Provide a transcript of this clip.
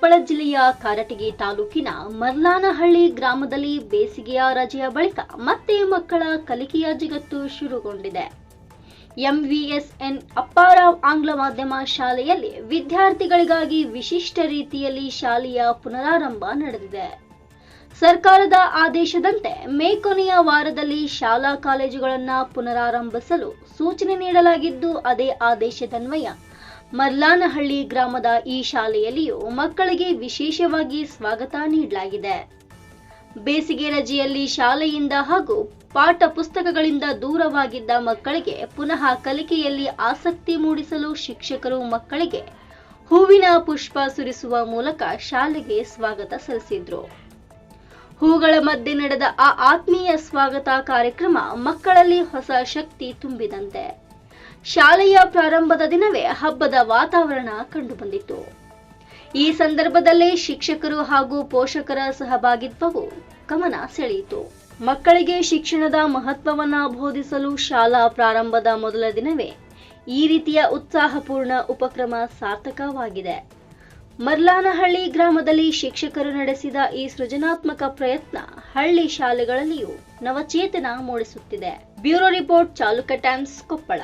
ಕೊಪ್ಪಳ ಜಿಲ್ಲೆಯ ಕಾರಟಗಿ ತಾಲೂಕಿನ ಮರ್ಲಾನಹಳ್ಳಿ ಗ್ರಾಮದಲ್ಲಿ ಬೇಸಿಗೆಯ ರಜೆಯ ಬಳಿಕ ಮತ್ತೆ ಮಕ್ಕಳ ಕಲಿಕೆಯ ಜಗತ್ತು ಶುರುಗೊಂಡಿದೆ. ಎಂವಿಎಸ್ಎನ್ ಅಪ್ಪಾರಾವ್ ಆಂಗ್ಲ ಮಾಧ್ಯಮ ಶಾಲೆಯಲ್ಲಿ ವಿದ್ಯಾರ್ಥಿಗಳಿಗಾಗಿ ವಿಶಿಷ್ಟ ರೀತಿಯಲ್ಲಿ ಶಾಲೆಯ ಪುನರಾರಂಭ ನಡೆದಿದೆ. ಸರ್ಕಾರದ ಆದೇಶದಂತೆ ಮೇ ಕೊನೆಯ ವಾರದಲ್ಲಿ ಶಾಲಾ ಕಾಲೇಜುಗಳನ್ನು ಪುನರಾರಂಭಿಸಲು ಸೂಚನೆ ನೀಡಲಾಗಿದ್ದು, ಅದೇ ಆದೇಶದನ್ವಯ ಮರ್ಲಾನಹಳ್ಳಿ ಗ್ರಾಮದ ಈ ಶಾಲೆಯಲ್ಲಿಯೂ ಮಕ್ಕಳಿಗೆ ವಿಶೇಷವಾಗಿ ಸ್ವಾಗತ ನೀಡಲಾಗಿದೆ. ಬೇಸಿಗೆ ರಜೆಯಲ್ಲಿ ಶಾಲೆಯಿಂದ ಹಾಗೂ ಪಾಠ ಪುಸ್ತಕಗಳಿಂದ ದೂರವಾಗಿದ್ದ ಮಕ್ಕಳಿಗೆ ಪುನಃ ಕಲಿಕೆಯಲ್ಲಿ ಆಸಕ್ತಿ ಮೂಡಿಸಲು ಶಿಕ್ಷಕರು ಮಕ್ಕಳಿಗೆ ಹೂವಿನ ಪುಷ್ಪ ಸುರಿಸುವ ಮೂಲಕ ಶಾಲೆಗೆ ಸ್ವಾಗತ ಸಲ್ಲಿಸಿದ್ರು. ಹೂಗಳ ಮಧ್ಯೆ ನಡೆದ ಆ ಆತ್ಮೀಯ ಸ್ವಾಗತ ಕಾರ್ಯಕ್ರಮ ಮಕ್ಕಳಲ್ಲಿ ಹೊಸ ಶಕ್ತಿ ತುಂಬಿದಂತೆ. ಶಾಲೆಯ ಪ್ರಾರಂಭದ ದಿನವೇ ಹಬ್ಬದ ವಾತಾವರಣ ಕಂಡುಬಂದಿತ್ತು. ಈ ಸಂದರ್ಭದಲ್ಲಿ ಶಿಕ್ಷಕರು ಹಾಗೂ ಪೋಷಕರ ಸಹಭಾಗಿತ್ವವು ಗಮನ ಸೆಳೆಯಿತು. ಮಕ್ಕಳಿಗೆ ಶಿಕ್ಷಣದ ಮಹತ್ವವನ್ನು ಬೋಧಿಸಲು ಶಾಲಾ ಪ್ರಾರಂಭದ ಮೊದಲ ದಿನವೇ ಈ ರೀತಿಯ ಉತ್ಸಾಹಪೂರ್ಣ ಉಪಕ್ರಮ ಸಾರ್ಥಕವಾಗಿದೆ. ಮರ್ಲಾನಹಳ್ಳಿ ಗ್ರಾಮದಲ್ಲಿ ಶಿಕ್ಷಕರು ನಡೆಸಿದ ಈ ಸೃಜನಾತ್ಮಕ ಪ್ರಯತ್ನ ಹಳ್ಳಿ ಶಾಲೆಗಳಲ್ಲಿಯೂ ನವಚೇತನ ಮೂಡಿಸುತ್ತಿದೆ. Bureau report Chaluka Times Koppal.